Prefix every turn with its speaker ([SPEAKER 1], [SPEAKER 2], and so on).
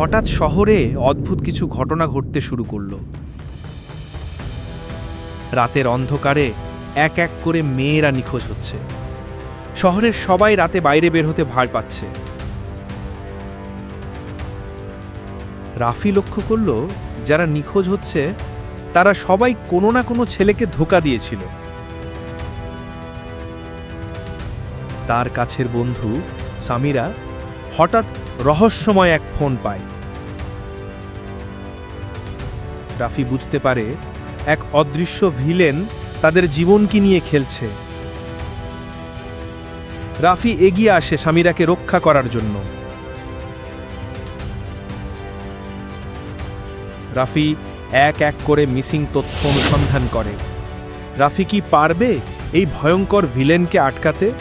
[SPEAKER 1] হঠাৎ শহরে অদ্ভুত কিছু ঘটনা ঘটতে শুরু করল। রাতের অন্ধকারে এক এক করে মেয়েরা নিখোঁজ হচ্ছে। শহরের সবাই রাতে বাইরে বের হতে ভয় পাচ্ছে। রাফি লক্ষ্য করল, যারা নিখোঁজ হচ্ছে, তারা সবাই কোনো না কোনো ছেলেকে ধোকা দিয়েছিল। তার কাছের বন্ধু সামিরা হঠাৎ রহস্যময় এক ফোন পায়। রাফি বুঝতে পারে এক অদৃশ্য ভিলেন তাদের জীবনকে নিয়ে খেলছে। রাফি এগিয়ে আসে স্বামীরাকে রক্ষা করার জন্য। রাফি এক এক করে মিসিং তথ্য অনুসন্ধান করে। রাফি কি পারবে এই ভয়ঙ্কর ভিলেনকে আটকাতে?